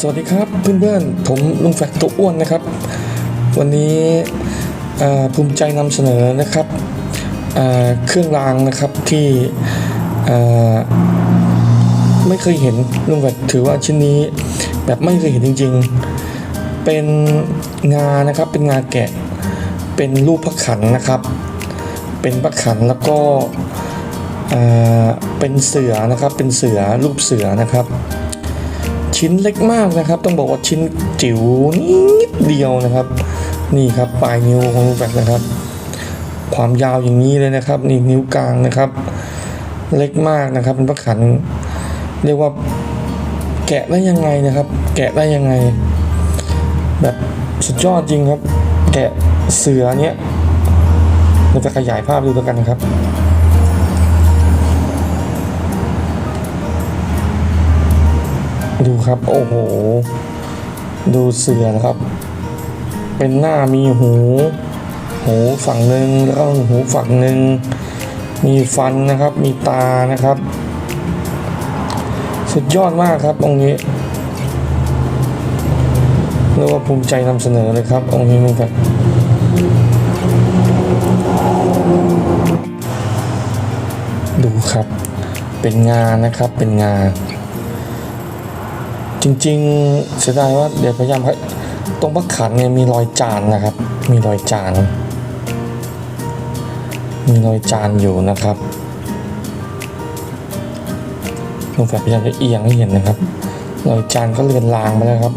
สวัสดีครับเพื่อนๆ ผมลุงแฟกตัวอ้วนนะครับ วันนี้ภูมิใจนำเสนอนะครับเครื่องรางนะครับที่ไม่เคยเห็นลุงแฟกถือว่าชิ้นนี้แบบไม่เคยเห็นจริงๆ เป็นงานะครับเป็นงาแกะ เป็นรูปพระขันนะครับ เป็นพระขันแล้วก็เอ่อเป็นเสือนะครับเป็นเสือรูปเสือนะครับ ชิ้นเล็กมากนะครับ ต้องบอกว่าชิ้นจิ๋วนิดเดียวนะครับ นี่ครับปลายนิ้วของลุงแบกนะครับ ความยาวอย่างนี้เลยนะครับ นี่นิ้วกลางนะครับ เล็กมากนะครับเป็นพระขัน เรียกว่าแกะได้ยังไงนะครับ แกะได้ยังไง แบบสุดยอดจริงครับ แกะเสือเนี้ยเราจะขยายภาพดูแล้วกันนะครับ ดูครับ โอ้โห ดูเสือนะครับ เป็นหน้ามีหู หูฝั่งหนึ่งแล้วก็หูฝั่งหนึ่ง มีฟันนะครับ มีตานะครับ สุดยอดมากครับองค์นี้เรียกว่าภูมิใจนำเสนอเลยครับ องค์นี้มึงครับดูครับ เป็นงานนะครับ เป็นงาน จริงๆเสียดายว่าเดี๋ยวพยายามให้ตรงพระขันเนี่ยมีรอยจานนะครับ มีรอยจาน มีรอยจานอยู่นะครับลุงแฝดพยายามจะเอียงให้เห็นนะครับ รอยจานก็เลือนลางไปแล้วครับ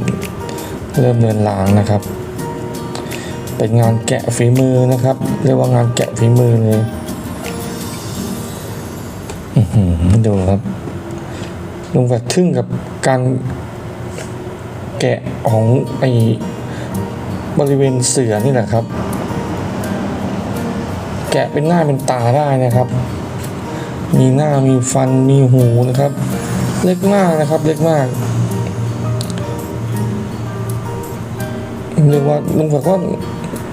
เริ่มเลือนลางนะครับ เป็นงานแกะฝีมือนะครับ เรียกว่างานแกะฝีมือเลยอือหือดูครับลุงแฝดทึ่งกับการ แกะของไอ้บริเวณเสือนี่แหละครับ แกะเป็นหน้าเป็นตาได้นะครับ มีหน้ามีฟันมีหูนะครับ เล็กมากนะครับเล็กมากเรียกว่าลุงแฝดว่า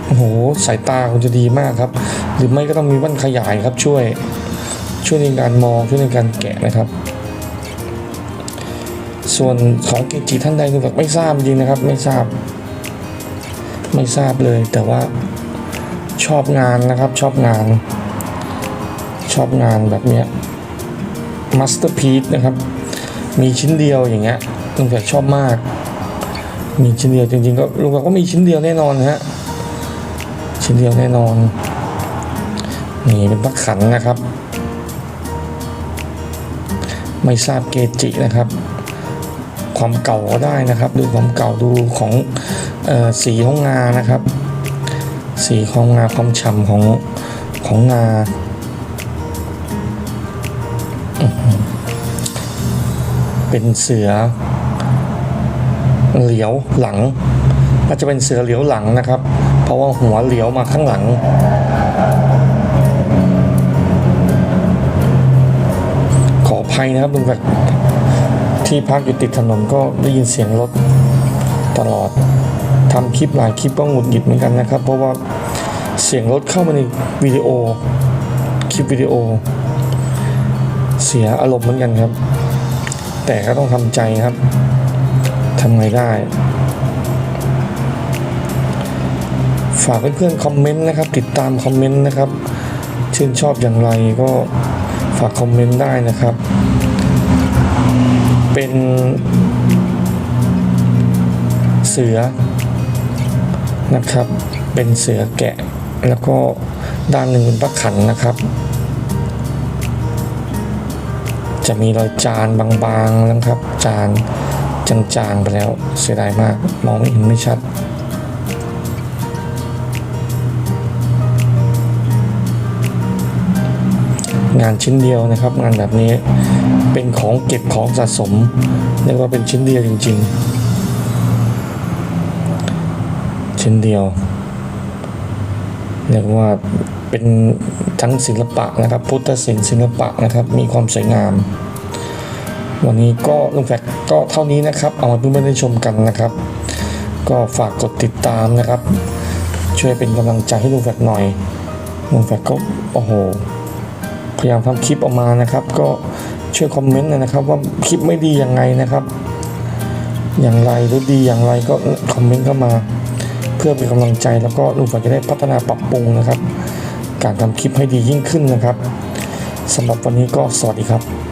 โอ้โหสายตาคงจะดีมากครับ หรือไม่ก็ต้องมีแว่นขยายครับช่วยช่วยในการมองช่วยในการแกะนะครับ ส่วนของเกจิท่านใดคือแบบไม่ทราบจริงนะครับ ไม่ทราบ ไม่ทราบเลย แต่ว่าชอบงานนะครับ ชอบงาน ชอบงานแบบเนี้ยมาสเตอร์พีซนะครับ มีชิ้นเดียวอย่างเงี้ยลุงแขกชอบมาก มีชิ้นเดียวจริงๆก็ลุงแขกก็มีชิ้นเดียวแน่นอนฮะชิ้นเดียวแน่นอนนี่เป็นพระขันนะครับ ไม่ทราบเกจินะครับ ความเก่าก็ได้นะครับ ดูความเก่าดูของออสีของงานะครับ สีของงาความฉ่ำของของงาเป็นเสือเหลียวหลังน่าจะเป็นเสือเหลียวหลังนะครับ เพราะว่าหัวเหลียวมาข้างหลังขออภัยนะครับลุงแบบ ที่พักอยู่ติดถนนก็ได้ยินเสียงรถตลอดทำคลิปหลายคลิปก็หงุดหงิดเหมือนกันนะครับ เพราะว่าเสียงรถเข้ามาในวิดีโอคลิปวิดีโอ เสียอารมณ์เหมือนกันครับ แต่ก็ต้องทำใจครับทำไงได้ ฝากเพื่อนๆคอมเมนต์นะครับ ติดตามคอมเมนต์นะครับ ชื่นชอบอย่างไรก็ฝากคอมเมนต์ได้นะครับ เป็นเสือนะครับ เป็นเสือแกะ แล้วก็ด้านหนึ่งเป็นพระขันนะครับ จะมีรอยจานบางๆนะครับ จานจางๆไปแล้วเสียดายมาก มองไม่เห็นไม่ชัดงานชิ้นเดียวนะครับ งานแบบนี้ เป็นของเก็บของสะสมเรียกว่าเป็นชิ้นเดียวจริง ๆ ชิ้นเดียวเรียกว่าเป็นทั้งศิลปะนะครับ พุทธศิลป์ศิลปะนะครับ มีความสวยงาม วันนี้ก็ลุงแฟกก็เท่านี้นะครับ เอามาเพื่อนๆได้ชมกันนะครับ ก็ฝากกดติดตามนะครับ ช่วยเป็นกำลังใจให้ลุงแฟกหน่อยลุงแฟกก็โอ้โหพยายามทำคลิปออกมานะครับ ก็ ช่วยคอมเมนต์หน่อยนะครับ ว่าคลิปไม่ดียังไงนะครับ อย่างไรหรือดีอย่างไรก็คอมเมนต์เข้ามา เพื่อเป็นกำลังใจแล้วก็ลุงฝนจะได้พัฒนาปรับปรุงนะครับ การทำคลิปให้ดียิ่งขึ้นนะครับสำหรับวันนี้ก็สวัสดีครับ